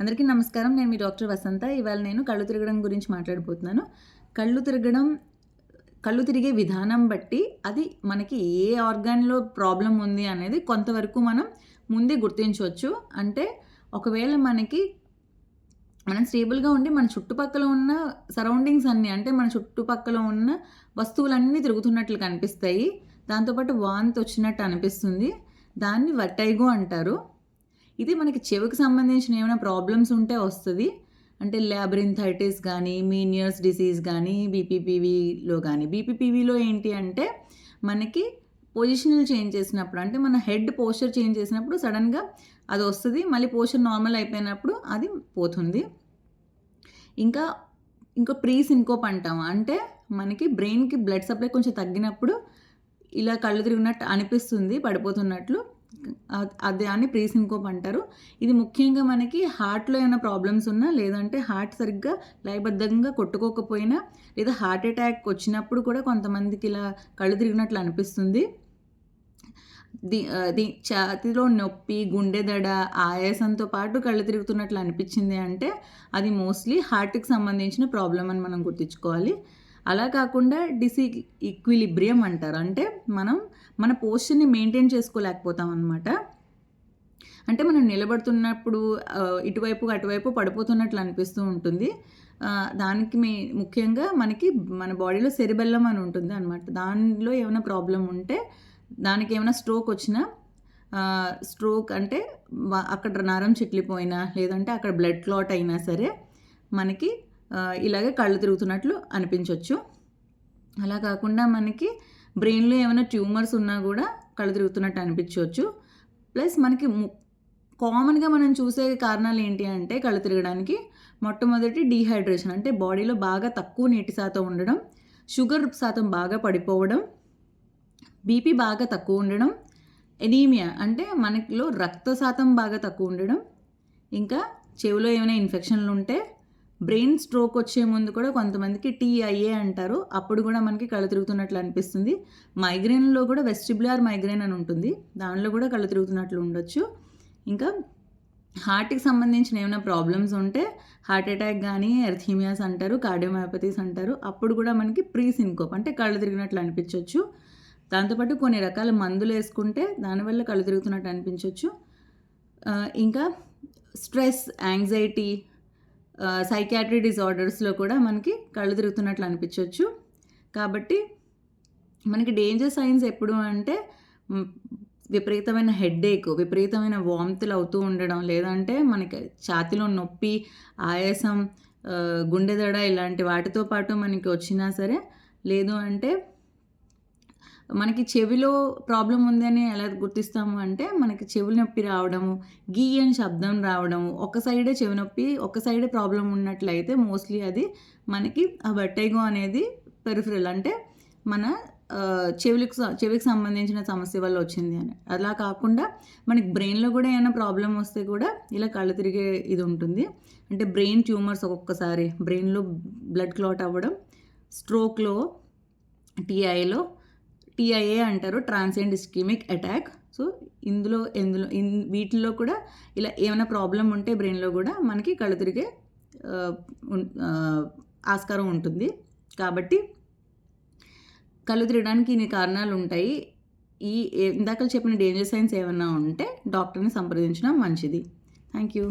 అందరికీ నమస్కారం. నేను మీ డాక్టర్ వసంత. ఇవాళ నేను కళ్ళు తిరగడం గురించి మాట్లాడిపోతున్నాను కళ్ళు తిరగడం కళ్ళు తిరిగే విధానం బట్టి అది మనకి ఏ ఆర్గాన్లో ప్రాబ్లం ఉంది అనేది కొంతవరకు మనం ముందే గుర్తించవచ్చు. అంటే ఒకవేళ మనకి మనం స్టేబుల్గా ఉండి మన చుట్టుపక్కల ఉన్న సరౌండింగ్స్ అన్నీ అంటే మన చుట్టుపక్కల ఉన్న వస్తువులన్నీ తిరుగుతున్నట్లు కనిపిస్తాయి. దాంతోపాటు వాంతి వచ్చినట్టు అనిపిస్తుంది. దాన్ని వట్టైగో అంటారు. ఇది మనకి చెవికి సంబంధించిన ఏమైనా ప్రాబ్లమ్స్ ఉంటే వస్తుంది. అంటే ల్యాబ్రింథైటిస్ కానీ మీనియర్స్ డిసీజ్ కానీ బీపీపీవీలో కానీ బీపీపీవీలో ఏంటి అంటే మనకి పొజిషనల్ చేంజ్ చేసినప్పుడు అంటే మన హెడ్ పోస్చర్ చేంజ్ చేసినప్పుడు సడన్గా అది వస్తుంది. మళ్ళీ పోస్చర్ నార్మల్ అయిపోయినప్పుడు అది పోతుంది. ఇంకా ఇంకో ప్రీ సింకోప్ అంటాం. అంటే మనకి బ్రెయిన్కి బ్లడ్ సప్లై కొంచెం తగ్గినప్పుడు ఇలా కళ్ళు తిరిగినట్టు అనిపిస్తుంది పడిపోతున్నట్లు. అది అని ప్రీ సింకోప్ అంటారు. ఇది ముఖ్యంగా మనకి హార్ట్లో ఏమైనా ప్రాబ్లమ్స్ ఉన్నా లేదంటే హార్ట్ సరిగ్గా లయబద్ధంగా కొట్టుకోకపోయినా లేదా హార్ట్ అటాక్ వచ్చినప్పుడు కూడా కొంతమందికి ఇలా కళ్ళు తిరిగినట్లు అనిపిస్తుంది. ది ది ఛాతిలో నొప్పి గుండె దడ ఆయాసంతో పాటు కళ్ళు తిరుగుతున్నట్లు అనిపించింది అంటే అది మోస్ట్లీ హార్ట్కి సంబంధించిన ప్రాబ్లం అని మనం గుర్తించుకోవాలి. అలా కాకుండా డిసి ఈక్విలిబ్రియం అంటారు. అంటే మనం మన పోస్చర్ని మెయింటైన్ చేసుకోలేకపోతాం అనమాట అంటే మనం నిలబడుతున్నప్పుడు ఇటువైపు అటువైపు పడిపోతున్నట్లు అనిపిస్తూ ఉంటుంది. దానికి మే ముఖ్యంగా మనకి మన బాడీలో సెరిబెల్లం అని ఉంటుంది అనమాట దానిలో ఏమైనా ప్రాబ్లం ఉంటే దానికి ఏమైనా స్ట్రోక్ వచ్చినా స్ట్రోక్ అంటే అక్కడ నరం చిట్లిపోయినా లేదంటే అక్కడ బ్లడ్ క్లాట్ అయినా సరే మనకి ఇలాగే కళ్ళు తిరుగుతున్నట్లు అనిపించవచ్చు అలా కాకుండా మనకి బ్రెయిన్లో ఏమైనా ట్యూమర్స్ ఉన్నా కూడా కళ్ళు తిరుగుతున్నట్టు అనిపించవచ్చు ప్లస్ మనకి కామన్గా మనం చూసే కారణాలు ఏంటి అంటే కళ్ళు తిరగడానికి మొట్టమొదటి డీహైడ్రేషన్ అంటే బాడీలో బాగా తక్కువ నీటి శాతం ఉండడం షుగర్ శాతం బాగా పడిపోవడం బీపీ బాగా తక్కువ ఉండడం ఎనీమియా అంటే మనలో రక్త శాతం బాగా తక్కువ ఉండడం ఇంకా చెవిలో ఏమైనా ఇన్ఫెక్షన్లు ఉంటే బ్రెయిన్ స్ట్రోక్ వచ్చే ముందు కూడా కొంతమందికి టీఐఏ అంటారు. అప్పుడు కూడా మనకి కళ్ళు తిరుగుతున్నట్లు అనిపిస్తుంది. మైగ్రేన్లో కూడా వెస్టిబులార్ మైగ్రేన్ అని ఉంటుంది. దానిలో కూడా కళ్ళు తిరుగుతున్నట్లు ఉండొచ్చు. ఇంకా హార్ట్కి సంబంధించిన ఏమైనా ప్రాబ్లమ్స్ ఉంటే హార్ట్ అటాక్ కానీ ఎర్థీమియాస్ అంటారు కార్డియోమయోపతీస్ అంటారు. అప్పుడు కూడా మనకి ప్రీ సిన్కోప్ అంటే కళ్ళు తిరిగినట్లు అనిపించవచ్చు దాంతోపాటు కొన్ని రకాల మందులు వేసుకుంటే దానివల్ల కళ్ళు తిరుగుతున్నట్టు అనిపించవచ్చు ఇంకా స్ట్రెస్ యాంగ్జైటీ సైకాట్రీ డిజార్డర్స్లో కూడా మనకి కళ్ళు తిరుగుతున్నట్లు అనిపించవచ్చు కాబట్టి మనకి డేంజర్ సైన్స్ ఎప్పుడు అంటే విపరీతమైన హెడ్ఏక్ విపరీతమైన వాంతులు అవుతూ ఉండడం లేదంటే మనకి ఛాతిలో నొప్పి ఆయాసం గుండెదడ ఇలాంటి వాటితో పాటు మనకి వచ్చినా సరే లేదు అంటే మనకి చెవిలో ప్రాబ్లం ఉందని ఎలా గుర్తిస్తాము అంటే మనకి చెవి నొప్పి రావడము గీ అని శబ్దం రావడము ఒక సైడే చెవి నొప్పి ఒక సైడే ప్రాబ్లం ఉన్నట్లయితే మోస్ట్లీ అది మనకి ఆ బట్టైగో అనేది పెరిఫరల్ అంటే మన చెవులకు చెవికి సంబంధించిన సమస్య వల్ల వచ్చింది అని. అలా కాకుండా మనకి బ్రెయిన్లో కూడా ఏమైనా ప్రాబ్లం వస్తే కూడా ఇలా కళ్ళు తిరిగే ఇది ఉంటుంది. అంటే బ్రెయిన్ ట్యూమర్స్ ఒక్కొక్కసారి బ్రెయిన్లో బ్లడ్ క్లాట్ అవ్వడం స్ట్రోక్లో టీఐలో టీఐఏ అంటారు ట్రాన్సెండ్ ఇస్కీమిక్ అటాక్ సో ఇందులో ఎందులో ఇన్ వీటిల్లో కూడా ఇలా ఏమైనా ప్రాబ్లం ఉంటే బ్రెయిన్లో కూడా మనకి కళ్ళు తిరిగే ఆస్కారం ఉంటుంది. కాబట్టి కళ్ళు తిరగడానికి ఇన్ని కారణాలు ఉంటాయి. ఈ ఇందాక చెప్పిన డేంజర్ సైన్స్ ఏమైనా ఉంటే డాక్టర్ని సంప్రదించడం మంచిది. Thank you